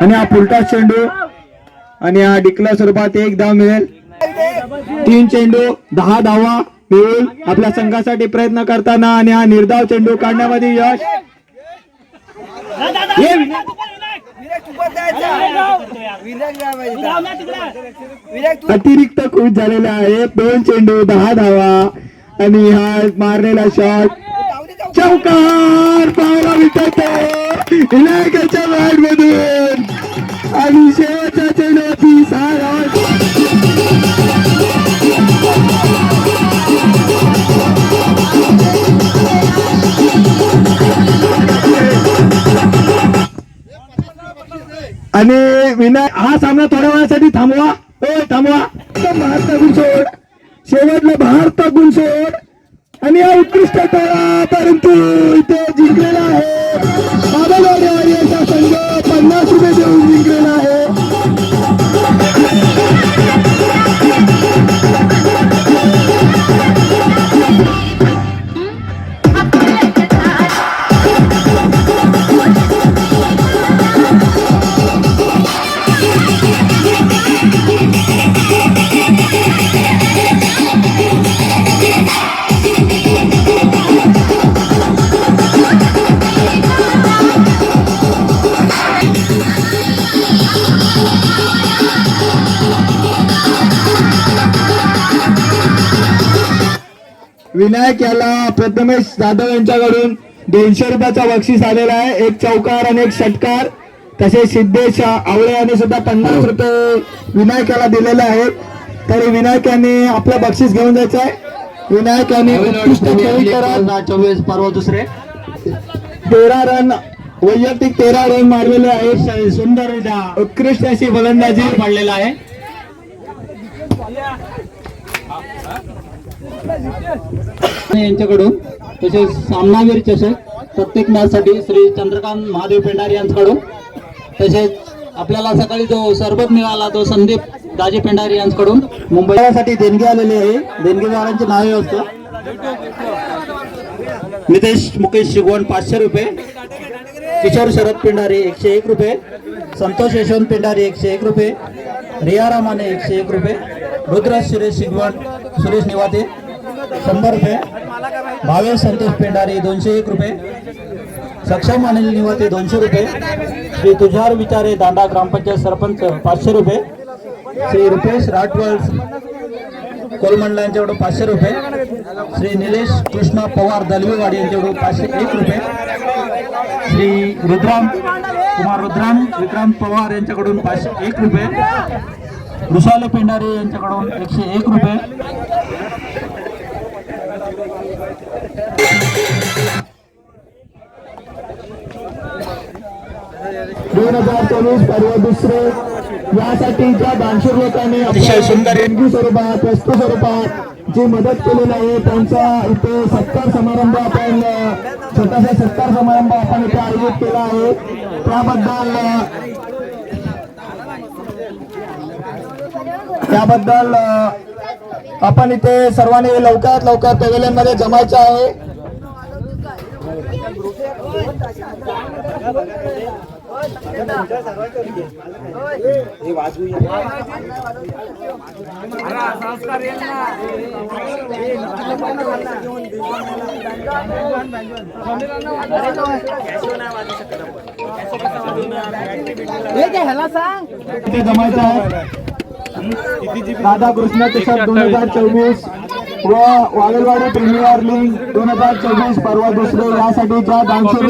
आणि हा फुलटा चेंडू आणि हा डिकला स्वरूपात एक धाव मिळेल. तीन चेंडू दहा धावा मिळून आपल्या संघासाठी प्रयत्न करताना आणि हा निर्धाव चेंडू काढण्यामध्ये यश. अतिरिक्त खुश झालेला आहे दोन चेंडू दहा धावा आणि हा मारलेला शॉट चौकार पाहायला मिळतो. विनायकाच्या बॅट मधून आणि शेवटचा चेंडूवरती सहा धावा आणि विनाय हा सामना थोड्या वेळासाठी थांबवा. हो थांबवा. भारता गुणसोड शेवटला भारता गुणसोड आणि हा उत्कृष्ट टोळा परंतु इथे जिंकलेला आहे. बाबा गाडी संघ पन्नास रुपये देऊन जिंकलेला आहे. विनायक याला प्रथमेश जाधव यांच्याकडून दोनशे रुपयाचा बक्षीस आलेला आहे. एक चौकार आणि एक षटकार. तसेच सिद्धेश आवळे यांनी सुद्धा पन्नास रुपये विनायक याला दिलेले आहेत. तरी विनायक यांनी आपलं बक्षीस घेऊन जायचं आहे. विनायक यांनी उत्कृष्ट खेळी करत चोवीस परवा दुसरे. तेरा रन वैयक्तिक तेरा रन मारलेले आहेत. सुंदर उत्कृष्ट अशी फलंदाजी. पडलेला आहे. यांच्याकडून. तसेच सामनावीर चषक प्रत्येक मॅचसाठी श्री चंद्रकांत महादेव पेंढारे यांच्याकडून. तसेच आपल्याला सकाळी जो सरबत मिळाला तो संदीप दाजे पेंढारे यांच्याकडून. मुंबईसाठी देणगी आलेली आहे. देणगीदारांचे नावे असतो नितेश मुकेश शिगवण पाचशे रुपये. किशोर शरद पेंढारे एकशे एक रुपये. संतोष यशवंत पेंढारे एकशे एक रुपये. रिया रामाने एकशे एक रुपये. रुद्र सुरेश शिगवण सुरेश निवाते. शंभर रुपये. भावेश संतोष पेंडारे दोनशे एक रुपये. सक्षम अनिल निवते दोनशे रुपये. श्री तुझार विचारे दांडा ग्रामपंचायत सरपंच पाचशे रुपये. श्री रुपेश राठवळ कोलमंडला यांच्याकडून पाचशे रुपये. श्री निलेश कृष्णा पवार दलवेवाडी यांच्याकडून पाचशे एक रुपये. श्री रुद्राम कुमार रुद्राम विक्रांत पवार यांच्याकडून पाचशे एक रुपये. वृषाल पेंडारे यांच्याकडून एकशे एक रुपये. दोन हजार चोवीस पर्व दुसरे. यासाठी ज्या दानशूर लोकांनी अतिशय सुंदर. स्वरूपात वस्तू स्वरूपात जी मदत केलेली आहे त्यांचा इथे सत्कार समारंभ आपण छोटासा सत्कार समारंभ आपण इथे आयोजित केला आहे. त्याबद्दल त्याबद्दल आपण इथे सर्वांनी लवकरात लवकर पॅव्हिलियनमध्ये जमायचं आहे. जमायचं आहे राधाकृष्ण चषक दोन हजार चोवीस व वागलवाडी प्रीमियर लीग दोन हजार चोवीस पर्व दुसरे यासाठी ज्या दानशूर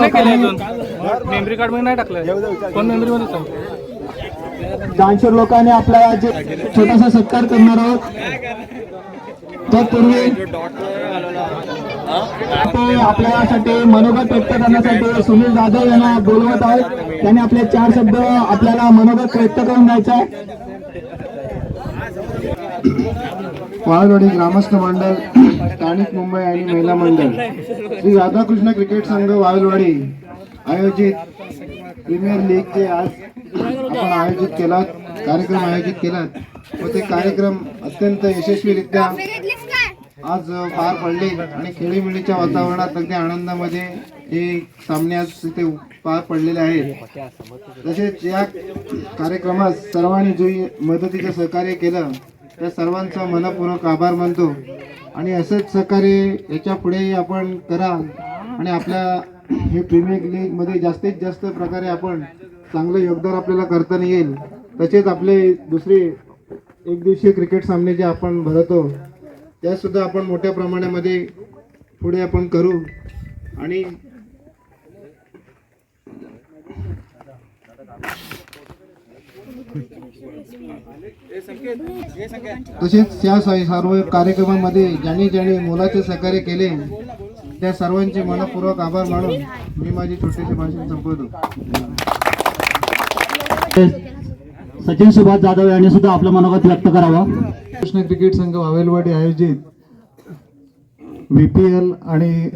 मेमरी कार्डमध्ये नाही टाकलं कोण मेमरी मध्ये सांग? दानशूर लोकांनी आपला जे छोटासा सत्कार करणार आहोत. तत्पूर्वी ते आपल्यासाठी मनोगत व्यक्त करण्यासाठी सुनील जाधव यांना बोलवत आहेत. त्यांनी आपले चार शब्द आपल्याला मनोगत व्यक्त करून द्यायचं आहे वाळवाडी ग्रामस्थ मंडळ स्थानिक मुंबई आणि महिला मंडळ. श्री राधाकृष्ण क्रिकेट संघ वाळवाडी. आयोजित प्रीमियर लीगचे आज आपण आयोजित केला कार्यक्रम आयोजित केला व ते कार्यक्रम अत्यंत यशस्वीरित्या आज पार पडले आणि खेळीमेळीच्या वातावरणात अगदी आनंदामध्ये हे सामने आज तिथे पार पडलेले आहेत. तसेच या कार्यक्रमात सर्वांनी जो मदतीचं सहकार्य केलं त्या सर्वांचा मनपूर्वक आभार मानतो. आणि असंच सहकार्य याच्या पुढेही आपण करा आणि आपल्या हे प्रीमियर लीगमध्ये जास्तीत जास्त प्रकारे आपण चांगलं योगदान आपल्याला करता येईल. तसेच आपले दुसरे एक दिवसीय क्रिकेट सामने जे आपण भरतो त्यासुद्धा आपण मोठ्या प्रमाणामध्ये पुढे आपण करू. आणि तसेच या सर्व कार्यक्रमामध्ये ज्याने ज्याने मोलाचे सहकार्य केले त्या सर्वांचे मनपूर्वक आभार मानून मी माझी छोटेसे भाषण संपवतो. सचिन सुभाष जाधव यांनी सुद्धा आपलं मनोगत व्यक्त करावं. कृष्ण क्रिकेट संघ वावेलवाडी आयोजित व्ही पी एल आणि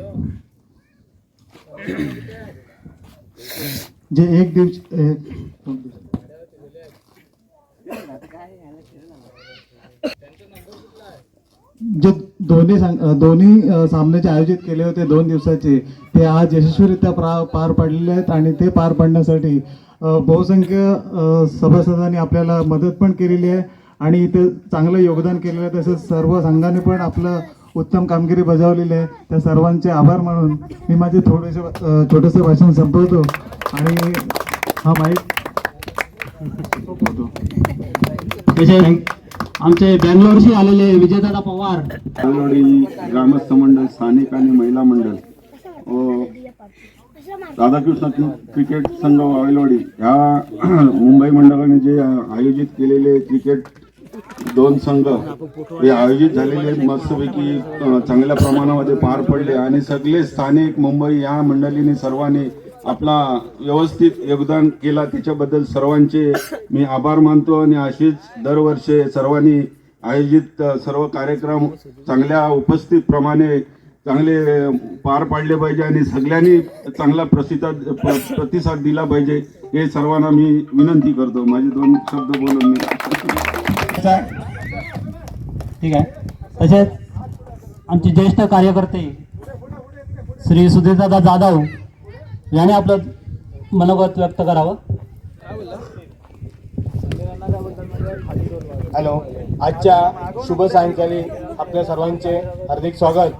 जे एक दिवस जे दोन्ही संघ- दोन्ही सामने सामन्याचे आयोजित केले होते दोन दिवसाचे ते आज यशस्वीरित्या प्रा- पार पडलेले आहेत आणि ते पार पाडण्यासाठी बहुसंख्य सभासदांनी आपल्याला मदत पण केलेली आहे आणि इथे चांगलं योगदान केलेलं आहे. तसंच सर्व संघाने पण आपलं उत्तम कामगिरी बजावलेली आहे. त्या सर्वांचे आभार मानून मी माझे थोडेसे छोटेसे भाषण संपवतो आणि हा माहीत आमचे बँगलोरशी आलेले विजयदादा पवार. वावेलवाडी ग्रामस्थ मंडळ स्थानिक आणि महिला मंडळ. व राधाकृष्ण क्रिकेट संघ वावेलवाडी ह्या मुंबई मंडळाने जे आयोजित केलेले क्रिकेट दोन संघ हे आयोजित झालेले मस्तपैकी चांगल्या प्रमाणामध्ये पार पडले. आणि सगळे स्थानिक मुंबई या मंडळीने सर्वांनी आपला व्यवस्थित योगदान केला त्याच्याबद्दल सर्वांचे मी आभार मानतो आणि अशीच दरवर्षी सर्वांनी आयोजित सर्व कार्यक्रम चांगल्या उपस्थित प्रमाणे चांगले पार पाडले पाहिजे आणि सगळ्यांनी चांगला प्रतिसाद प्रतिसाद दिला पाहिजे हे सर्वांना मी विनंती करतो. माझे दोन शब्द बोलून मी ठीक आहे. तसेच आमचे ज्येष्ठ कार्यकर्ते श्री सुधीरदादा जाधव याने आपलं मनोगत व्यक्त करावं. हॅलो आजच्या शुभ सायंकाळी आपल्या सर्वांचे हार्दिक स्वागत.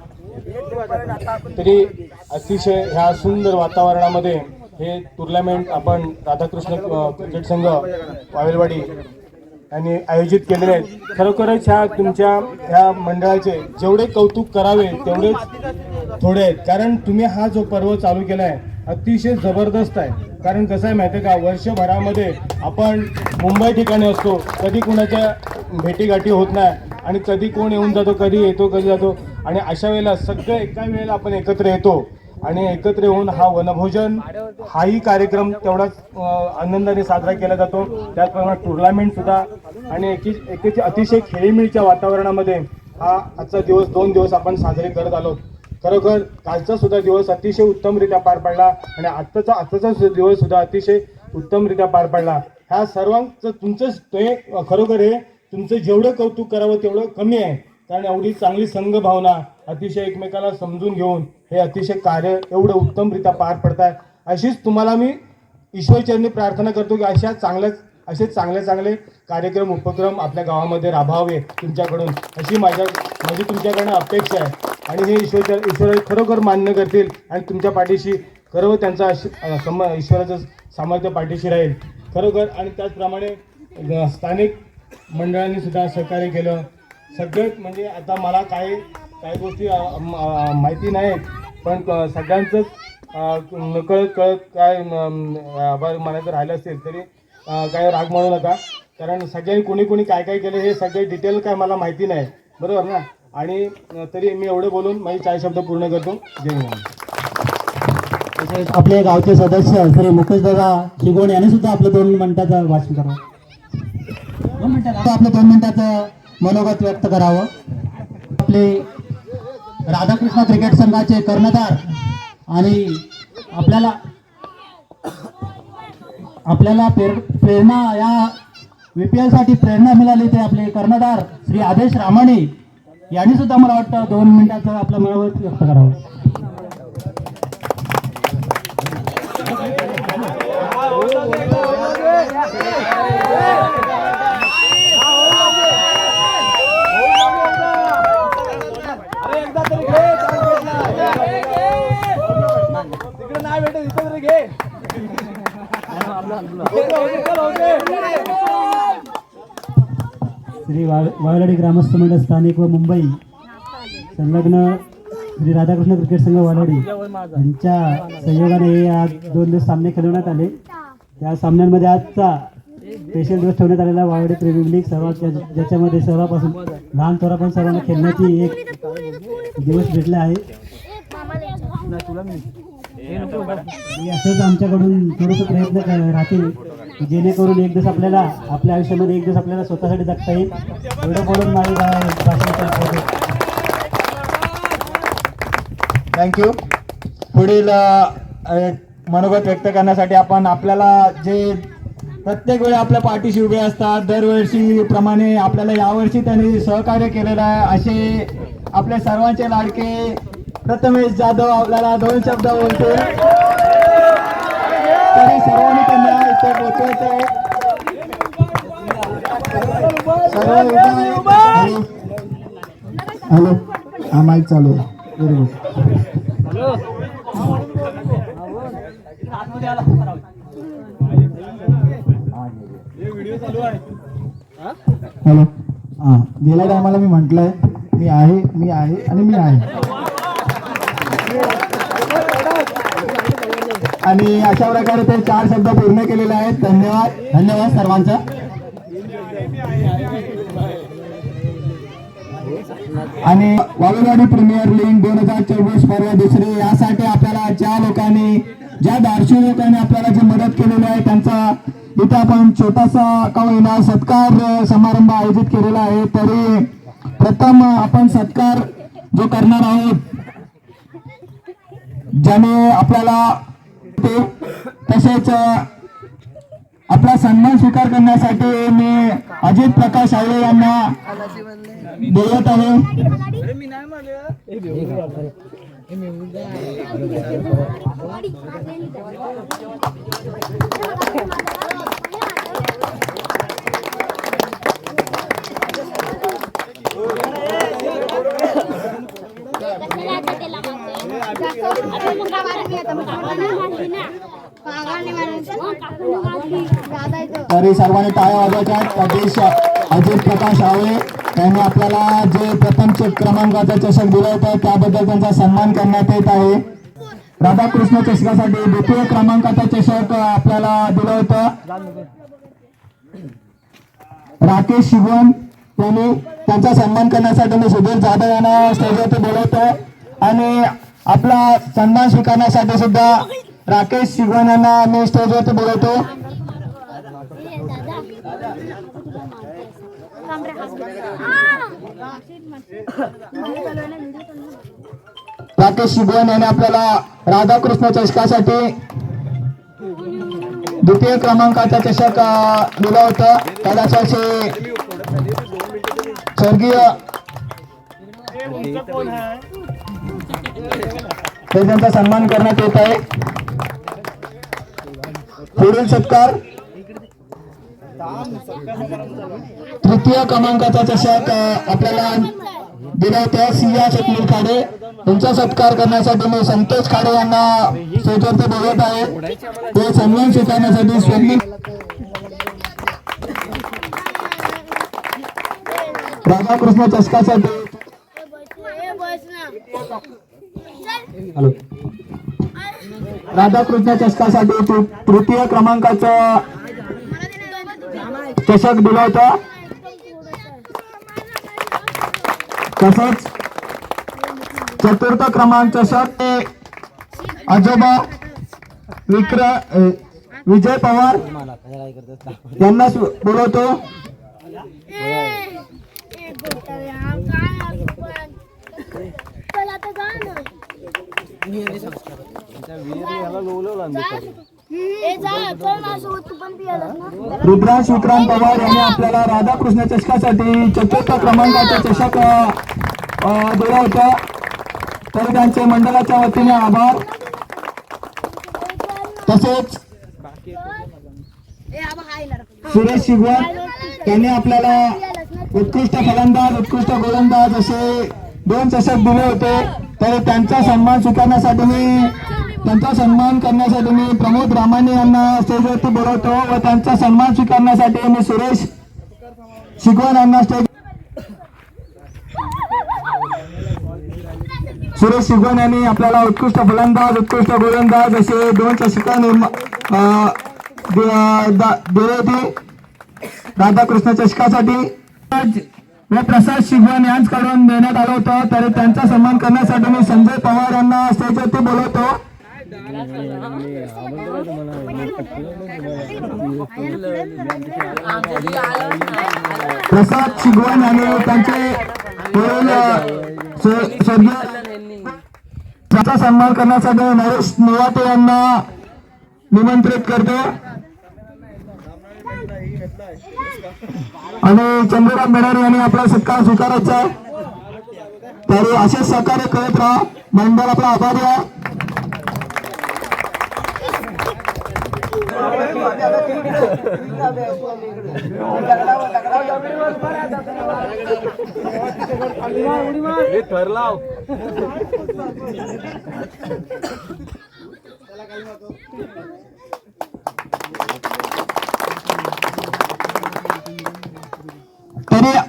तरी अतिशय ह्या सुंदर वातावरणामध्ये हे टुर्नामेंट आपण राधाकृष्ण क्रिकेट संघ वावेलवाडी यांनी आयोजित केलेले आहेत. खरोखरच ह्या तुमच्या ह्या मंडळाचे जेवढे कौतुक करावे तेवढेच थोडे आहेत. कारण तुम्ही हा जो पर्व चालू केला आहे अतिशय जबरदस्त आहे. कारण कसं आहे माहिती आहे का वर्षभरामध्ये आपण मुंबई ठिकाणी असतो कधी कुणाच्या भेटीगाठी होत नाही आणि कधी कोण येऊन जातो कधी येतो कधी जातो. आणि अशा वेळेला सगळं एका वेळेला आपण एकत्र येतो. आणि एकत्र येऊन हा वनभोजन हाही कार्यक्रम तेवढाच आनंदाने साजरा केला जातो. त्याचप्रमाणे टुर्नामेंट सुद्धा. आणि एकी एकेची अतिशय खेळीमेळीच्या वातावरणामध्ये हा आजचा दिवस दोन दिवस आपण साजरे करत आलो. खरोखर कालचा सुद्धा दिवस अतिशय उत्तमरित्या पार पडला आणि आत्ताचा आत्ताचा दिवस सुद्धा अतिशय उत्तमरित्या पार पडला. ह्या सर्वांचं तुमचं ते खरोखर हे तुमचं जेवढं कौतुक करावं तेवढं कमी आहे. कारण एवढी चांगली संघ भावना अतिशय एकमेकाला समजून घेऊन हे अतिशय कार्य एवढं उत्तमरित्या पार पडताय. अशीच तुम्हाला मी ईश्वरचरणी प्रार्थना करतो की अशा चांगल्याच असे चांगले चांगले कार्यक्रम उपक्रम आपल्या गावामध्ये राबवावे तुमच्याकडून. अशी माझ्या माझी तुमच्याकडनं अपेक्षा आहे. आणि हे ईश्वर ईश्वर खरोखर मान्य करतील आणि तुमच्या पाठीशी खरोखर त्यांचा सम ईश्वराचं सामर्थ्य पाठीशी राहील. खरोखर आणि त्याचप्रमाणे स्थानिक मंडळांनी सुद्धा सहकार्य केलं. सगळं म्हणजे आता मला काही काही गोष्टी माहिती नाही पण सगळ्यांचंच नकळत कळत काय आभार मानायचं राहिलं असेल तरी काय राग म्हणू नका. कारण सगळ्यांनी कोणी कोणी काय काय केलं हे सगळे डिटेल काय मला माहिती नाही. बरोबर ना? आणि तरी मी एवढे बोलून माझे चार शब्द पूर्ण करतो. जय तसेच आपले गावचे सदस्य श्री मुकेश दादा शिगोण यांनी सुद्धा आपलं दोन मिनिटाचं भाषण करावं. दोन मिनिटात आपलं दोन मिनिटाचं मनोगत व्यक्त करावं. आपले राधाकृष्ण क्रिकेट संघाचे कर्णधार आणि आपल्याला आपल्याला प्रेर- प्रेरणा या व्हीपीएलसाठी प्रेरणा मिळाली ते आपले कर्णधार श्री आदेश रामाणे यांनी सुद्धा मला वाटतं दोन मिनिटाचा आपला मनावर व्यक्त करावं. नाही भेटत इथं श्री वा वाळवाडी ग्रामस्थ मंडळ स्थानिक व मुंबई संलग्न श्री राधाकृष्ण क्रिकेट संघ वाळवाडी यांच्या सहयोगाने हे आज दोन दिवस सामने खेळवण्यात आले. त्या सामन्यांमध्ये आजचा स्पेशल दिवस ठेवण्यात आलेला वाळवाडी प्रीमियर लीग सर्वात ज्या- ज्याच्यामध्ये सर्वांपासून लहान थोरापासून सर्वांना खेळण्याची एक दिवस भेटला आहे. असंच आमच्याकडून थोडंसं प्रयत्न राहतील. की जेणेकरून एक दिवस आपल्याला आपल्या आयुष्यामध्ये एक दिवस आपल्याला स्वतःसाठी जगता येईल. एवढं बोलून माझी थँक्यू पुढील मनोगत व्यक्त करण्यासाठी आपण आपल्याला जे प्रत्येक वेळी आपल्या पाठीशी उभे असतात दरवर्षी प्रमाणे आपल्याला यावर्षी त्यांनी सहकार्य केलेलं आहे. असे आपल्या सर्वांचे लाडके प्रथमेश जाधव आपल्याला दोन शब्द बोलतो तरी सर्वांनी हॅलो. हा माईक चालू आहे बरोबर हॅलो. हा गेल्या टायमाला मी म्हटलंय मी आहे मी आहे आणि मी आहे. आणि अशा प्रकारे ते चार शब्द पूर्ण केलेले आहेत. धन्यवाद. धन्यवाद सर्वांचा. आणि वाळूवाडी प्रीमियर लीग दोन हजार चोवीस स्पर्धा दुसरी. यासाठी आपल्याला ज्या लोकांनी ज्या दार्शी लोकांनी आपल्याला जी मदत केलेली आहे त्यांचा इथे आपण छोटासा का सत्कार समारंभ आयोजित केलेला आहे. तरी प्रथम आपण सत्कार जो करणार आहोत ज्याने आपल्याला तसेच आपला सन्मान स्वीकार करण्यासाठी मी अजित प्रकाश आवळे यांना बोलत आहे. तरी सर्वांनी टाळ्या वाजवायच्या आहेत. अजित प्रकाश आवळे त्यांनी आपल्याला जे प्रथम क्रमांकाचा चषक दिला होता त्याबद्दल त्यांचा सन्मान करण्यात येत आहे. राधाकृष्ण चषकासाठी द्वितीय क्रमांकाचा चषक आपल्याला दिलं होतं. राकेश शिवण यांनी त्यांचा सन्मान करण्यासाठी मी सुधीर जाधव यांना स्टेजवरती बोलवतो आणि आपला सन्मान स्वीकारण्यासाठी सुद्धा राकेश शिवण यांना मी स्टेजवरती बोलवतो. राकेश शिगवण यांनी आपल्याला राधाकृष्ण चषकासाठी द्वितीय क्रमांकाचा चषक दिला होता. कदाचाचे स्वर्गीय ते त्यांचा सन्मान करण्यात येत आहे. पुढील सत्कार तृतीय क्रमांकाचा चषक आपल्याला दिला होत्या सिया शेतमिल खाडे. तुमचा सत्कार करण्यासाठी मी संतोष खाडे यांना स्टेजवरती बोलवत आहे. ते सन्मान स्वीकारण्यासाठी स्वप्नील राधाकृष्ण चषकासाठी हॅलो. राधाकृष्ण चषकासाठी तृतीय क्रमांकाचं चषक दिला होता तसंच चतुर्थ क्रमांक चषक ते आजोबा विक्र विजय पवार यांना बोलवतो. रुद्राज विक्रांत पवार यांनी आपल्याला राधाकृष्ण चषकासाठी चतुर्थ क्रमांकाचा चषक दिला होता. तर त्यांचे मंडळाच्या वतीने आभार. तसेच सुरेश शिगवण यांनी आपल्याला उत्कृष्ट फलंदाज उत्कृष्ट गोलंदाज असे दोन चषक दिले होते. तर त्यांचा सन्मान स्वीकारण्यासाठी मी त्यांचा सन्मान करण्यासाठी मी प्रमोद रामाने यांना स्टेजवरती बोलवतो व त्यांचा सन्मान स्वीकारण्यासाठी मी सुरेश शिकवण यांना स्टेज सुरेश शिगवण यांनी आपल्याला उत्कृष्ट फलंदाज उत्कृष्ट गोलंदाज असे दोन चषिका निर्मा दिले होते राधाकृष्ण चषकासाठी व प्रसाद शिगवण यांच्याकडून देण्यात आलं होतं. तरी त्यांचा सन्मान करण्यासाठी मी संजय पवार यांना ते बोलवतो. प्रसाद शिगवान आणि त्यांचे त्याचा सन्मान करण्यासाठी नरेश निवाटे यांना निमंत्रित करतो. आणि चंद्रकांत बेडारे यांनी आपला सत्कार स्वीकारायचा तर असेच सहकार्य करत राहा. मंडळ आपला आभारी आहे. तरी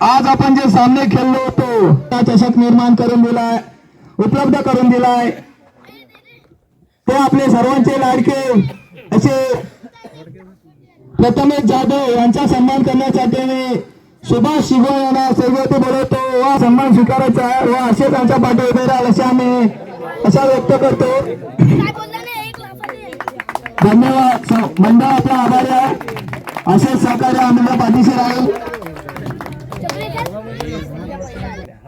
आज आपण जे सामने खेळलो होतो त्या चषक निर्माण करून दिलाय उपलब्ध करून दिलाय. ते आपले सर्वांचे लाडके असे प्रथमेश जाधव यांचा सन्मान करण्यासाठी मी सुभाष शिगो यांना सर्वती बोलवतो. व सन्मान स्वीकारायचा आहे. व असे त्यांच्या पाठी उभे राहाल असे आम्ही असा व्यक्त करतो. धन्यवाद. मंडळ आपला आभारी आहे. असेच सहकार्य आम्हाला पाठीशी राहील.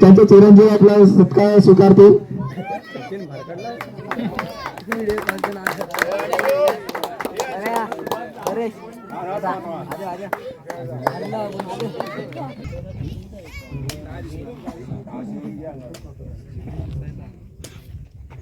त्यांचे चिरंजीव आपला सत्कार स्वीकारतील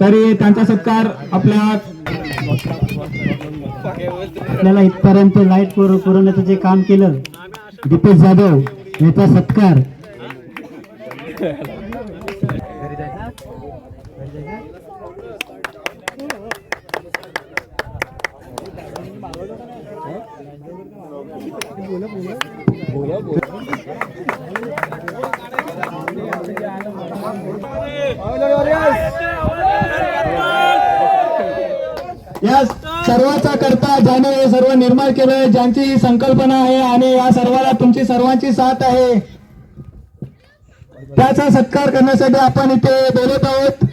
तरी त्यांचा सत्कार आपल्या आपल्याला इथपर्यंत लाइट पुर पुरवण्याचं जे काम केलं दीपेश जाधव याचा सत्कार Yes. सर्वाचा करता ज्याने हे सर्व निर्माण केलं ज्यांची ही संकल्पना आहे आणि या सर्वाला तुमची सर्वांची साथ आहे त्याचा सत्कार करण्यासाठी आपण इथे बोलत आहोत.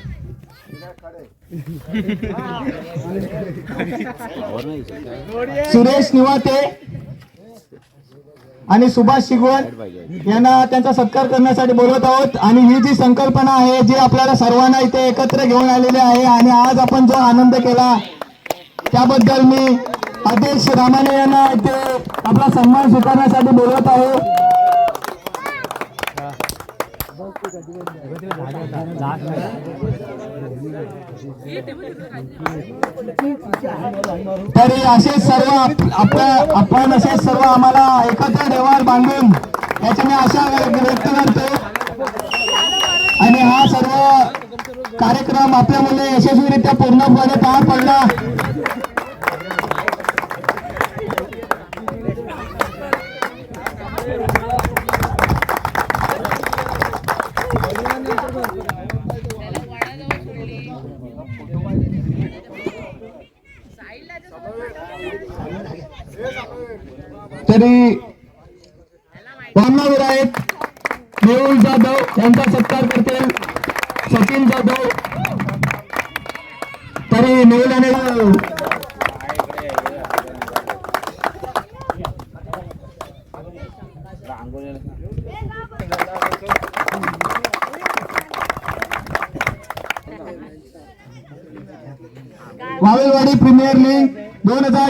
सुरेश निवाते आणि सुभाष शिगवण यांना त्यांचा सत्कार करण्यासाठी बोलवत आहोत. आणि ही जी संकल्पना आहे जी आपल्याला सर्वांना इथे एकत्र घेऊन आलेली आहे आणि आज आपण जो आनंद केला त्याबद्दल मी अध्यक्ष रामाने यांना इथे आपला सन्मान स्वीकारण्यासाठी बोलवत आहे. तरी असे सर्व आपल्या आपण असे सर्व आम्हाला एकत्र देवार बांधून याची मी आशा व्यक्त करतो. आणि हा सर्व कार्यक्रम आपल्यामुळे यशस्वीरित्या पूर्णपणे पार पडला. तरी वामनावीर आहेत मेहुल जाधव यांचा सत्कार करतील सचिन जाधव तरी मेहुल आणि वावेलवाडी प्रीमियर लीग दोन हजार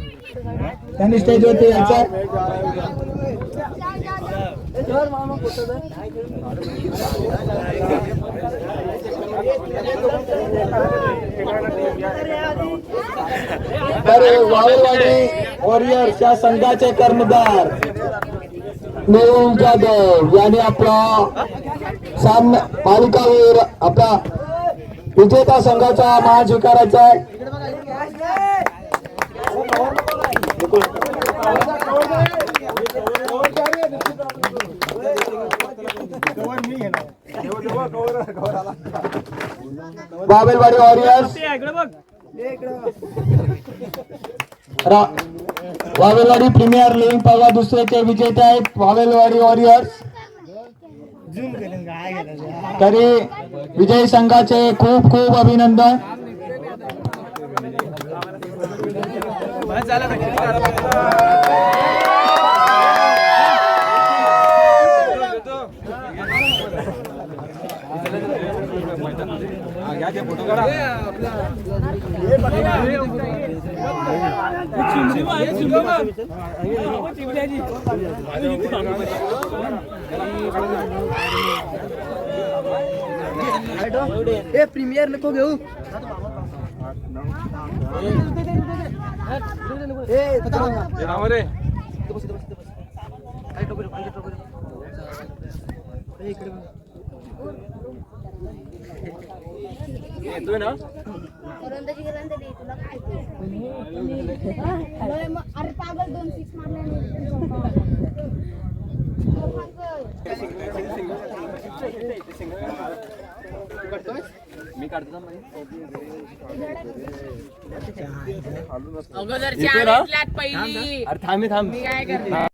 त्यांनी स्टेजवरती यायचं तर वावेवाडी वॉरियर्स या संघाचे कर्णधार मेहुल जाधव यांनी आपला सामना मालिकावीर आपला विजेता संघाचा मान स्वीकारायचा आहे. Babelwadi warriors Wavelwadi premier league पर्वा दुसऱ्याचे विजेते आहेत वावेलवाडी वॉरियर्स तरी विजयी संघाचे खूप खूप अभिनंदन. गोलंदाजी केल्यानंतर दे, तुला येतोय ना अरे पागल दोन सिक्स मारल्या अगोदरच्या आळीतल्यात पहिली. मी काय